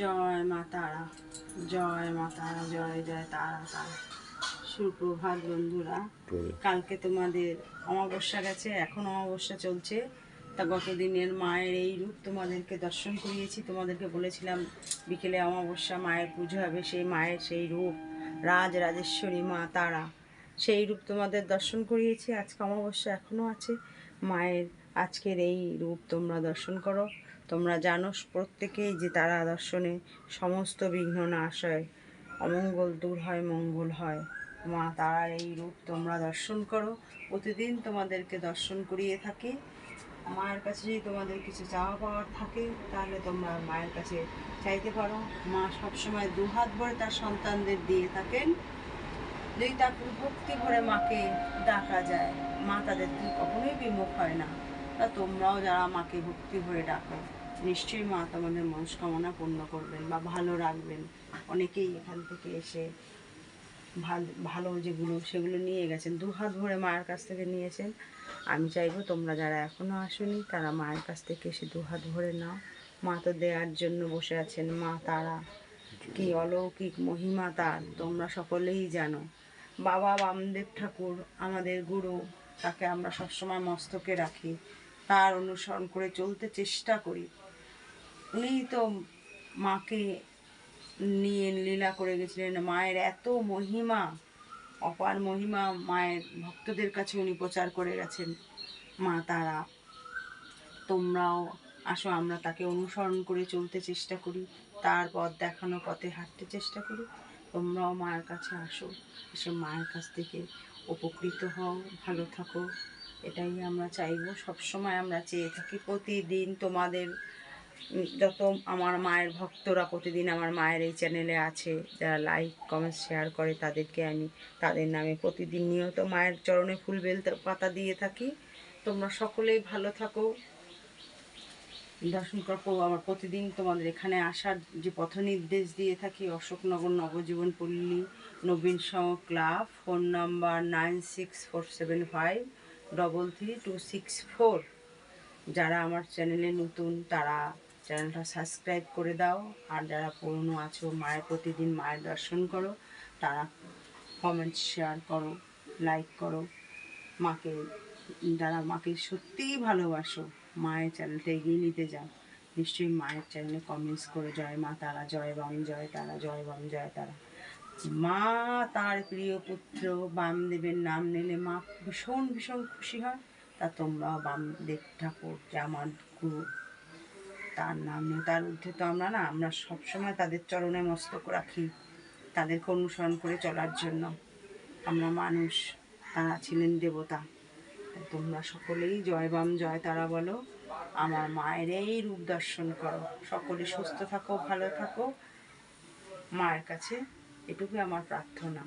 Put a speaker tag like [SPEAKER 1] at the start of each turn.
[SPEAKER 1] জয় মা তারা জয় মা তারা জয় জয় তারা তারা। সুপ্রভাত বন্ধুরা কালকে তোমাদের অমাবস্যা গেছে এখন অমাবস্যা চলছে। তা গতদিনের মায়ের এই রূপ তোমাদেরকে দর্শন করিয়েছি। তোমাদেরকে বলেছিলাম বিকেলে অমাবস্যা মায়ের পুজো হবে সেই মায়ের সেই রূপ রাজ রাজেশ্বরী মা তারা। সেই রূপ তোমাদের দর্শন করিয়েছি আজকে অমাবস্যা এখনও আছে। মায়ের আজকের এই রূপ তোমরা দর্শন করো। তোমরা জানো প্রত্যেকেই যে তারা দর্শনে সমস্ত বিঘ্ন নাশ হয়, অমঙ্গল দূর হয়, মঙ্গল হয়। মা তারার এই রূপ তোমরা দর্শন করো। প্রতিদিন তোমাদেরকে দর্শন করিয়ে থাকে। মায়ের কাছে যদি তোমাদের কিছু চাওয়া পাওয়ার থাকে, তাহলে তোমরা মায়ের কাছে চাইতে পারো। মা সবসময় দুহাত ভরে তার সন্তানদের দিয়ে থাকেন। যদি তাকে ভক্তি ভরে মাকে ডাকা যায়, মা তাদের কখনোই বিমুখ হয় না। তা তোমরাও যারা মাকে ভক্তি ভরে ডাকো, নিশ্চয়ই মা তোমাদের মনস্কামনা পূর্ণ করবেন বা ভালো রাখবেন। অনেকেই এখান থেকে এসে ভালো ভালো যেগুলো সেগুলো নিয়ে গেছেন, দু হাত ভরে মায়ের কাছ থেকে নিয়েছেন। আমি চাইব তোমরা যারা এখনও আসোনি, তারা মায়ের কাছ থেকে এসে দু হাত ভরে নাও। মা তো দেওয়ার জন্য বসে আছেন, মা তারা। কি অলৌকিক মহিমা তার, তোমরা সকলেই জানো। বাবা বামদেব ঠাকুর, আমাদের গুরু, তাকে আমরা সবসময় মস্তকে রাখি। তার অনুসরণ করে চলতে চেষ্টা করি। উনি তো মাকে নিয়ে লীলা করে গেছিলেন। মায়ের এত মহিমা, অপার মহিমা মায়ের ভক্তদের কাছে উনি প্রচার করে গেছেন। মা তারা, তোমরাও আসো, আমরা তাকে অনুসরণ করে চলতে চেষ্টা করি। তার পথ দেখানো পথে হাঁটতে চেষ্টা করি। তোমরাও মায়ের কাছে আসো, এসে মায়ের কাছ থেকে উপকৃত হও, ভালো থাকো। এটাই আমরা চাইব। সবসময় আমরা চেয়ে থাকি প্রতিদিন তোমাদের যত আমার মায়ের ভক্তরা প্রতিদিন আমার মায়ের এই চ্যানেলে আছে, যারা লাইক কমেন্ট শেয়ার করে, তাদেরকে আমি, তাদের নামে প্রতিদিন নিয়ত মায়ের চরণে ফুল বেল পাতা দিয়ে থাকি। তোমরা সকলেই ভালো থাকো। দর্শন করব আমার প্রতিদিন তোমাদের এখানে আসার যে পথ নির্দেশ দিয়ে থাকি, Ashoknagar Nabajiban Palli, Nabin Sangha club, phone number nine six four seven five double three two six four. যারা আমার চ্যানেলে নতুন, তারা চ্যানেলটা সাবস্ক্রাইব করে দাও। আর যারা পুরনো আছো, মায়ের প্রতিদিন মায়ের দর্শন করো, তারা কমেন্ট শেয়ার করো লাইক করো। মাকে, যারা মাকে সত্যিই ভালোবাসো। মায়ের চ্যানেলটা এগিয়ে নিতে যাও। নিশ্চয়ই মায়ের চ্যানেলে কমেন্টস করে জয়, মা তারা জয় বাম জয় তারা, জয় বাম জয় তারা। মা তার প্রিয় পুত্র, বামদেবের নাম নিলে মা ভীষণ ভীষণ খুশি হয়। তা তোমরাও বামদেব ঠাকুর, যে আমার গুরু, তার নাম নিয়ে তার ঊর্ধ্বে তো আমরা না, আমরা সবসময় তাদের চরণে মস্তক রাখি, তাদেরকে অনুসরণ করে চলার জন্য। আমরা মানুষ, তারা ছিলেন দেবতা। তোমরা সকলেই জয় বাম, জয় তারা বলো। আমার মায়ের এই রূপ দর্শন করো। সকলে সুস্থ থাকো, ভালো থাকো। মায়ের কাছে এটুকুই আমার প্রার্থনা।